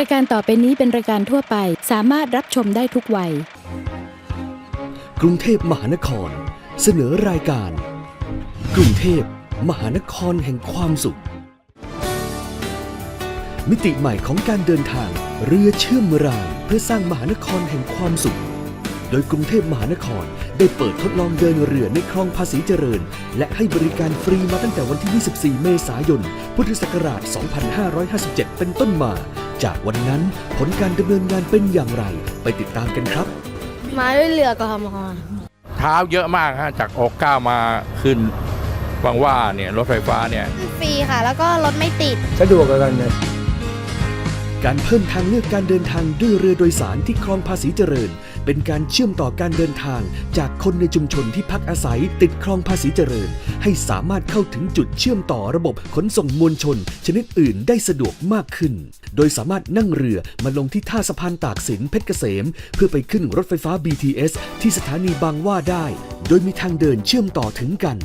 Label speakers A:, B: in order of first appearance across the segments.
A: รายการต่อไปนี้เป็นรายการทั่วไปสามารถรับชมได้ทุกวัย
B: กรุงเทพมหานคร เสนอรายการ กรุงเทพมหานครแห่งความสุข มิติใหม่ของการเดินทาง เรือเชื่อมรางเพื่อสร้างมหานครแห่งความสุข โดยกรุงเทพมหานครได้เปิดทดลองเดินเรือในคลองภาษีเจริญ และให้บริการฟรีมาตั้งแต่วันที่ 24 เมษายน พุทธศักราช 2557 เป็นต้นมา จากวันนั้นผลการดำเนินงานเป็นอย่างไร ไปติดตามกันครับ
C: มาด้วยเรือกทม
D: เท้าเยอะมากฮะจากออกเก้ามาขึ้นบางหว่าเนี่ยรถไฟฟ้าเนี่ย
C: ฟรีค่ะ แล้วก็รถไม่ติด
E: สะดวกกว่ากันนะ
B: การเพิ่มทางเลือกการเดินทางด้วยเรือโดยสารที่คลองภาษีเจริญ เป็นการเชื่อมต่อการเดินทางจากคนในชุมชนที่พักอาศัยติดคลองภาษีเจริญ ให้สามารถเข้าถึงจุดเชื่อมต่อระบบขนส่งมวลชน ชนิดอื่นได้สะดวกมากขึ้น โดยสามารถนั่งเรือมาลงที่ท่าสะพานตากสินเพชรเกษม เพื่อไปขึ้นรถไฟฟ้า BTS ที่สถานีบางว่าได้ โดยมีทางเดินเชื่อมต่อถึงกัน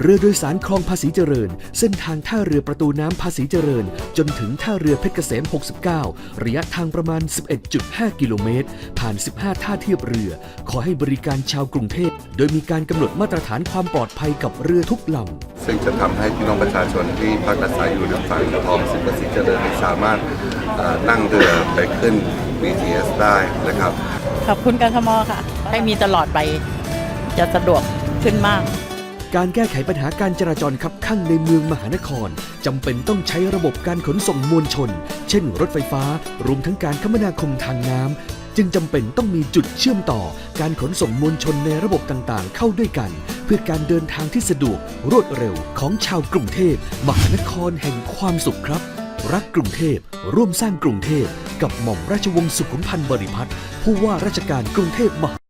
B: เรือโดยสารคลองภาษีเจริญ เส้นทางท่าเรือประตูน้ำภาษีเจริญ จนถึงท่าเรือเพชรเกษม 69 ระยะทางประมาณ 11.5 กิโลเมตร ผ่าน 15 ท่าเทียบเรือ ขอให้บริการชาวกรุงเทพ โดยมีการกำหนดมาตรฐานความปลอดภัยกับเรือทุกลำ
F: ซึ่งจะทำให้พี่น้องประชาชนที่พักอาศัยอยู่ในฝั่งคลองสิบประสิทธิ์เจริญสามารถเอ่อนั่งเรือไปขึ้น BTS ได้นะครับ
G: ขอบคุณการทมค่ะ ให้มีตลอดไปจะสะดวกขึ้นมาก
B: การแก้ไขปัญหาการจราจรขับข้างในเมืองมหานครจำเป็นต้องใช้ระบบการขนส่งมวลชน เช่น รถไฟฟ้ารวมทั้งการคมนาคมทางน้ำจึงจำเป็นต้องมีจุดเชื่อมต่อ การขนส่งมวลชนในระบบต่างๆ เข้าด้วยกัน เพื่อการเดินทางที่สะดวก รวดเร็วของชาวกรุงเทพมหานครแห่งความสุขครับ รักกรุงเทพร่วมสร้างกรุงเทพกับหม่อมราชวงศ์สุขุมพันธ์บริพัตรผู้ว่าราชการกรุงเทพมห